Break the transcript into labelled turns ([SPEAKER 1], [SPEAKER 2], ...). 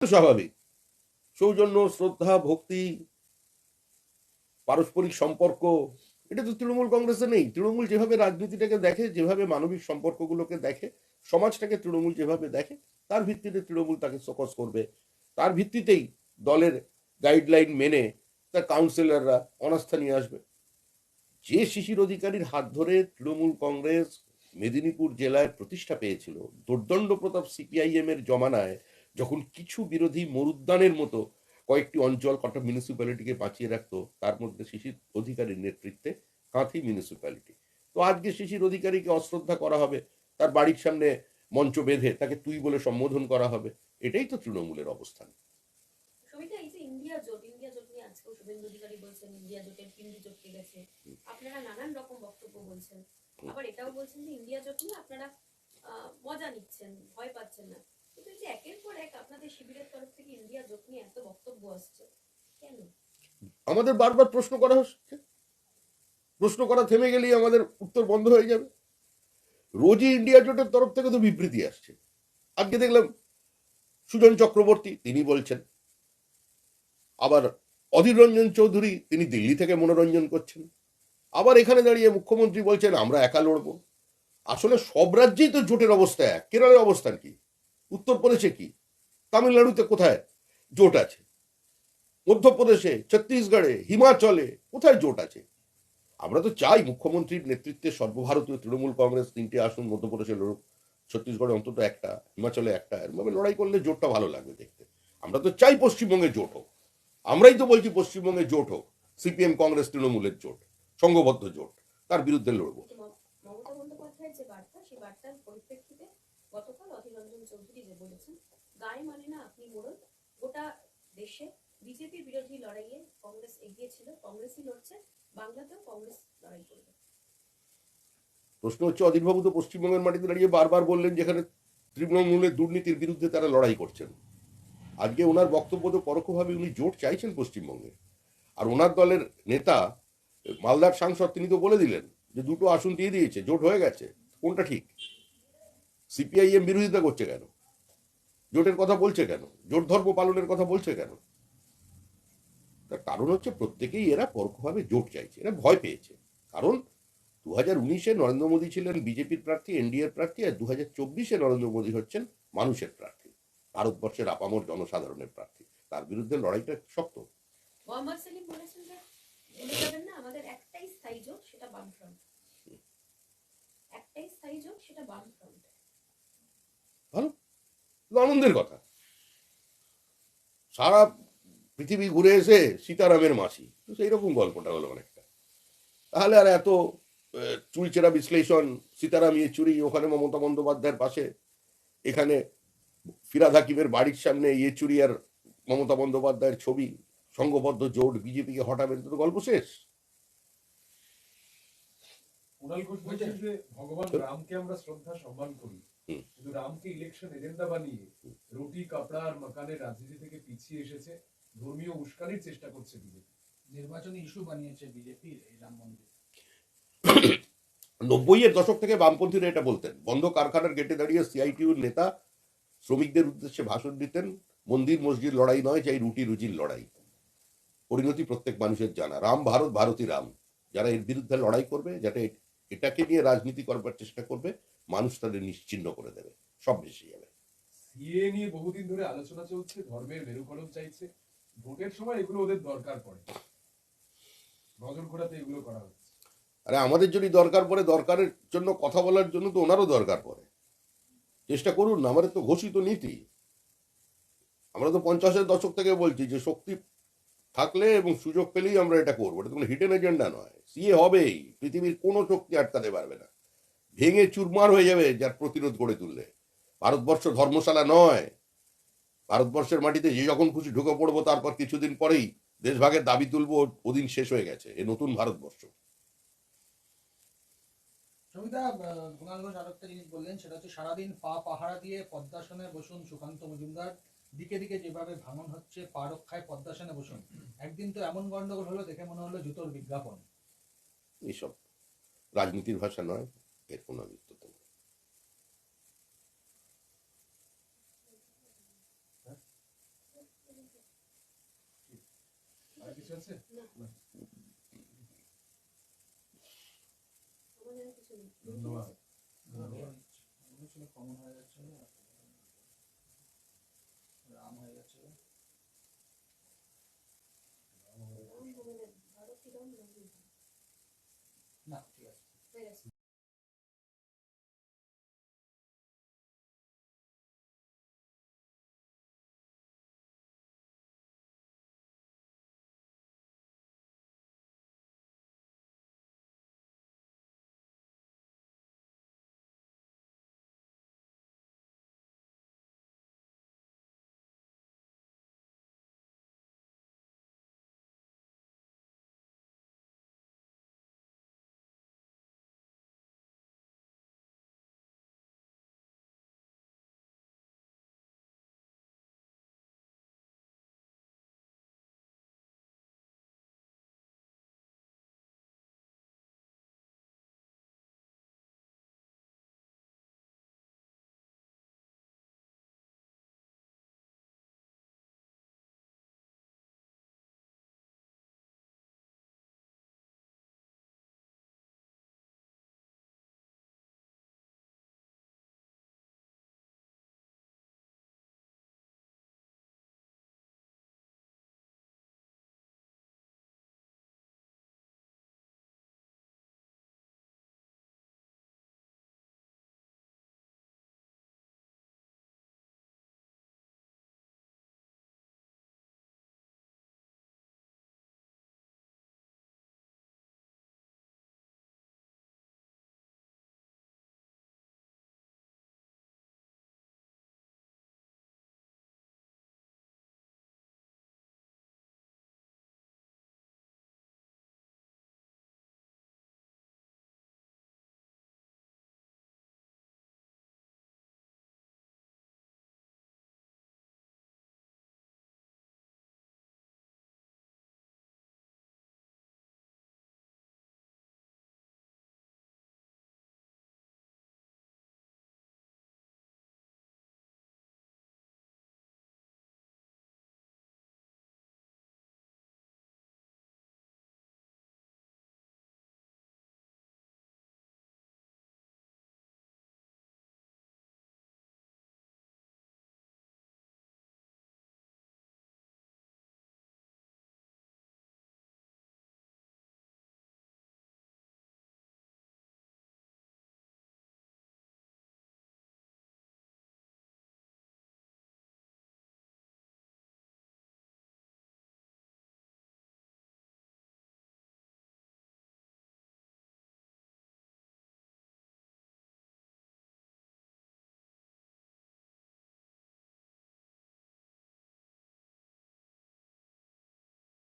[SPEAKER 1] স্বাভাবিক। সৌজন্য, শ্রদ্ধা, ভক্তি, পারস্পরিক সম্পর্ক, এটা তো তৃণমূল কংগ্রেসে নেই। তৃণমূল যেভাবে রাজনীতিটাকে দেখে, যেভাবে মানবিক সম্পর্কগুলোকে দেখে, সমাজটাকে তৃণমূল যেভাবে দেখে, তার ভিত্তিতে তৃণমূল তাকে সকস করবে। তার ভিত্তিতেই দলের গাইডলাইন মেনে তার কাউন্সিলররা অনাস্থা নিয়ে আসবে। যে শিশির অধিকারীর হাত ধরে তৃণমূল কংগ্রেস মেদিনীপুর জেলায় প্রতিষ্ঠা পেয়েছিল, দুর্দণ্ড প্রতাপ সিপিআইএম এর জমানায় যখন কিছু বিরোধী মরুদ্যানের মতো কয়েকটি অঞ্চল কটা মিউনিসিপ্যালিটিকে বাঁচিয়ে রাখতো তার মধ্যে শিশির অধিকারীর নেতৃত্বে কাঁথি মিউনিসিপ্যালিটি তো আজকে শিশির অধিকারীকে অশ্রদ্ধা করা হবে তার বাড়ির সামনে মঞ্চ বেঁধে তাকে তুই বলে সম্বোধন করা হবে এটাই তো তৃণমূলের অবস্থান।
[SPEAKER 2] আবার এটাও বলছেন যে ইন্ডিয়া জোট নিয়ে আপনারা মজা নিচ্ছেন ভয় পাচ্ছেন না।
[SPEAKER 1] আমাদের বারবার প্রশ্ন করা হচ্ছে। প্রশ্ন করা থেমে গেলেই আমাদের উত্তর বন্ধ হয়ে যাবে। রোজই ইন্ডিয়া জোটের তরফ থেকে তো বিবৃতি আসছে। আজকে দেখলাম সুজন চক্রবর্তী, তিনি বলছেন, আবার অধীর রঞ্জন চৌধুরী, তিনি দিল্লি থেকে মনোরঞ্জন করছেন। আবার এখানে দাঁড়িয়ে মুখ্যমন্ত্রী বলছেন, আমরা একা লড়বো। আসলে সব রাজ্যেই তো জোটের অবস্থা এক। কেরলের অবস্থান কি? উত্তরপ্রদেশে কি? তামিলনাড়ুতে কোথায় জোট আছে? মধ্যপ্রদেশে, ছত্তিশগড়ে, হিমাচলে কোথায় জোট আছে? আমরা তো চাই মুখ্যমন্ত্রীর নেতৃত্বে সর্বভারতীয় তৃণমূল কংগ্রেস তিনটে আসন মধ্যপ্রদেশে লড়ুক ছত্তিশগড়ে অন্তত একটা, হিমাচলে একটা। এরভাবে লড়াই করলে জোটটা ভালো লাগবে দেখতে। আমরা তো চাই পশ্চিমবঙ্গে জোট হোক। আমরাই তো বলছি পশ্চিমবঙ্গে জোট হোক। সিপিএম কংগ্রেস তৃণমূলের জোট, সংঘবদ্ধ জোট, তার বিরুদ্ধে লড়বো।
[SPEAKER 2] গতকাল অধীর রঞ্জন চৌধুরী যে বলেছেন গায়ে মানে না আপনি মোড়ল গোটা দেশে বিজেপির বিরোধী লড়াইয়ে কংগ্রেস এগিয়ে ছিল, কংগ্রেসই লড়ছে, বাংলাতেও কংগ্রেস লড়াই করবে।
[SPEAKER 1] প্রশ্ন হচ্ছে অধীরবাবু তো পশ্চিমবঙ্গের মাটিতে দাঁড়িয়ে বারবার বললেন যেখানে তৃণমূলের দুর্নীতির বিরুদ্ধে তারা লড়াই করছেন। আজকে ওনার বক্তব্য তো পরোক্ষভাবে উনি জোট চাইছেন পশ্চিমবঙ্গে। আর ওনার দলের নেতা, মালদার সাংসদ, তিনি তো বলে দিলেন যে দুটো আসন দিয়ে দিয়েছে, জোট হয়ে গেছে। কোনটা ঠিক? সিপিআইএম বিরোধিতা করছে কেন? জোটের কথা বলছে কেন? জোট ধর্ম পালনের কথা বলছে কেন? তার কারণ হচ্ছে প্রত্যেকেই এরা পরোক্ষভাবে জোট চাইছে, এরা ভয় পেয়েছে। কারণ দু হাজার উনিশে নরেন্দ্র মোদী ছিলেন বিজেপির প্রার্থী, এনডিএর প্রার্থী, আর দু হাজার চব্বিশে নরেন্দ্র মোদী হচ্ছেন মানুষের প্রার্থী, ভারতবর্ষের আপামর জনসাধারণের প্রার্থী। তার বিরুদ্ধে লড়াইটা শক্ত।
[SPEAKER 2] মোহাম্মদ সেলিম বলেছেন যে আমাদের একটাই স্থায়ী জোট সেটা বামফ্রন্ট একটাই স্থায়ী জোট সেটা বামফ্রন্ট
[SPEAKER 1] ভালো কিন্তু আনন্দের কথা। সারা পৃথিবী ঘুরে এসে সীতারামের মাসি। তো সেই রকম গল্পটা হলো অনেকটা। তাহলে আর এত আহ, চুলচেরা বিশ্লেষণ সীতারাম ইয়েচুরি ওখানে মমতা বন্দ্যোপাধ্যায়ের পাশে এখানে ফিরাদ হাকিমের বাড়ির সামনে ইয়ে চুরি আর মমতা বন্দ্যোপাধ্যায়ের ছবি সংঘবদ্ধ জোট বিজেপিকে হটাবেন তো গল্প শেষ।
[SPEAKER 3] ভগবান রামকে আমরা শ্রদ্ধা সম্মান করি। কিন্তু রামকে ইলেকশন এজেন্ডা বানিয়ে রুটি কাপড়া আর মাকানের রাজনীতি থেকে পিছিয়ে এসেছে ধর্মীয় উস্কানির চেষ্টা করছে বিজেপি।
[SPEAKER 4] নির্বাচনী ইস্যু বানিয়েছে বিজেপির এই রাম মন্দির।
[SPEAKER 1] নব্বইয়ের দশক থেকে বামপন্থীরা এটা বলতেন বন্ধ কারখানার গেটে দাঁড়িয়ে সিআইটিউর নেতা শ্রমিকদের উদ্দেশ্যে ভাষণ দিতেন মন্দির মসজিদ লড়াই নয় চাই রুটি রুজির লড়াই। পরিণতি প্রত্যেক মানুষের জানা রাম ভারত ভারতী রাম। যারা এর বিরুদ্ধে লড়াই করবে যাতে এটাকে নিয়ে রাজনীতি করবার চেষ্টা করবে মানুষ তাদের নিশ্চিহ্ন করে দেবে সব ভেসে যাবে।
[SPEAKER 3] সিএ নিয়ে বহুদিন ধরে আলোচনা চলছে ধর্মের মেরুকরণ চাইছে। ভোটের সময় এগুলো ওদের দরকার পড়ে। নজর ঘোরাতে এগুলো করা হচ্ছে।
[SPEAKER 1] আরে আমাদের যদি দরকার পড়ে দরকারের জন্য কথা বলার জন্য তো ওনারও দরকার পড়ে। চেষ্টা করুন না আমাদের তো ঘোষিত নীতি। আমরা তো পঞ্চাশের দশক থেকে বলছি যে শক্তি থাকলে এবং সুযোগ পেলেই আমরা এটা করব। এটা কোনো হিডেন এজেন্ডা নয়। সিএ হবেই পৃথিবীর কোনো শক্তি আটকাতে পারবে না। ভেঙে চুরমার হয়ে যাবে যার প্রতিরোধ গড়ে তুললে। ভারতবর্ষ ধর্মশালা নয়। ভারতবর্ষের মাটিতে যে যখন খুশি ঢুকে পড়ব তারপর কিছুদিন পরেই দেশভাগের দাবি তুলবো ওদিন শেষ হয়ে গেছে এ নতুন ভারতবর্ষ।
[SPEAKER 4] সবিতা কুণাল ঘোষ আরেকটা জিনিস বললেন সেটা হচ্ছে সারাদিন পা পাহারা দিয়ে পদ্মাসনে বসুন সুকান্ত মজুমদার। দিকে দিকে যেভাবে ভাঙন হচ্ছে পা রক্ষায় পদ্মাসনে বসুন। একদিন তো এমন গন্ডগোল হলো দেখে মনে হলো জুতোর বিজ্ঞাপন।
[SPEAKER 1] এসব রাজনীতির ভাষা নয়। এর
[SPEAKER 2] পুনরুত্তম হ্যাঁ?
[SPEAKER 3] ধন্যবাদ
[SPEAKER 4] কমন হয়ে? যাচ্ছে রাম হয়ে যাচ্ছে
[SPEAKER 2] না ঠিক
[SPEAKER 4] আছে।